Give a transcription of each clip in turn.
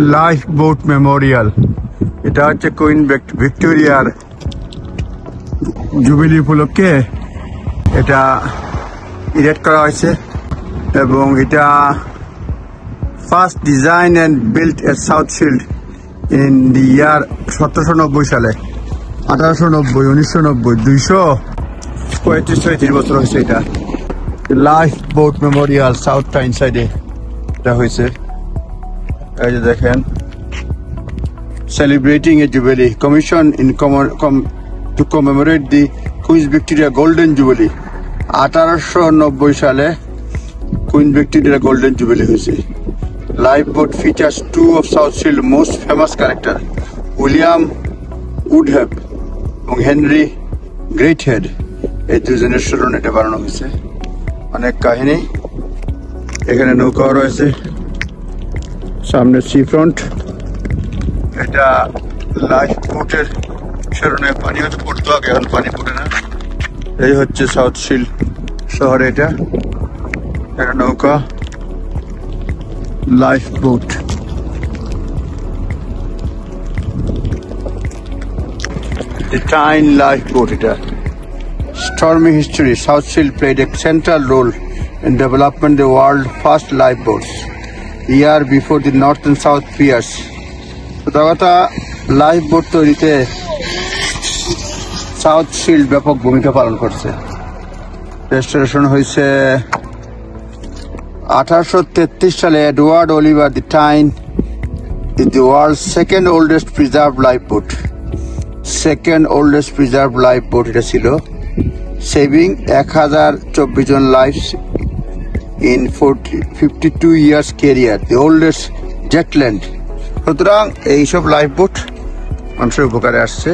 Life boat Memorial এটা হচ্ছে queen ভিক- ভিক্টোরিয়ার জুবিলি উপলক্ষে এটা ইরেট করা হয়েছে এবং এটা first design and built a South field in the year সতেরোশো নব্বই সালে। আঠারোশো নব্বই, উনিশশো নব্বই, দুইশো পঁয়ত্রিশ ছয়ত্রিশ বছর হয়েছে এটা। Life boat memorial South Tyne সাইডে এটা হয়েছে। এই যে দেখেন celebrating a jubilee commission in common, com, to commemorate Queen's Victoria Golden Jubilee. আঠারোশো নব্বই সালে কুইন ভিক্টোরিয়া গোল্ডেন জুবিলি হয়েছে। Life boat features two of South Shield most famous character William Wouldhave এবং হেনরি গ্রেট হেড এই দুজনের স্মরণে এটা বানানো হয়েছে। অনেক কাহিনী। এখানে নৌকাও রয়েছে। সামনে সি ফ্রন্ট এটা লাইফ বোটের স্মরণে পানি হয়তো পড়তো আগে এখন পানি পড়ে না এই হচ্ছে সাউথ শিল শহরে এটা একটা নৌকা life boat The Tyne lifeboat এটা stormy history South Shield played a central role in development the world first lifeboats year before the North and South piers কথা লাইফ বোট তৈরিতে সাউথ শিল্ড ব্যাপক ভূমিকা পালন করছে। রেস্টোরেশন হয়েছে আঠারোশো তেত্রিশ সালে Edward Oliver the Tyne is the world second oldest preserve life boat. Second oldest preserve life boat এটা ছিল। সেভিং এক হাজার চব্বিশ জন life in forty fifty two years career the oldest Zetland সুতরাং এইসব লাইফ বোট মানুষের উপকারে আসছে।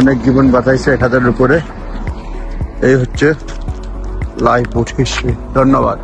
অনেক জীবন বাঁচাইছে এক হাজারের উপরে। এই হচ্ছে লাইফ বোট হিস্ট্রি ধন্যবাদ।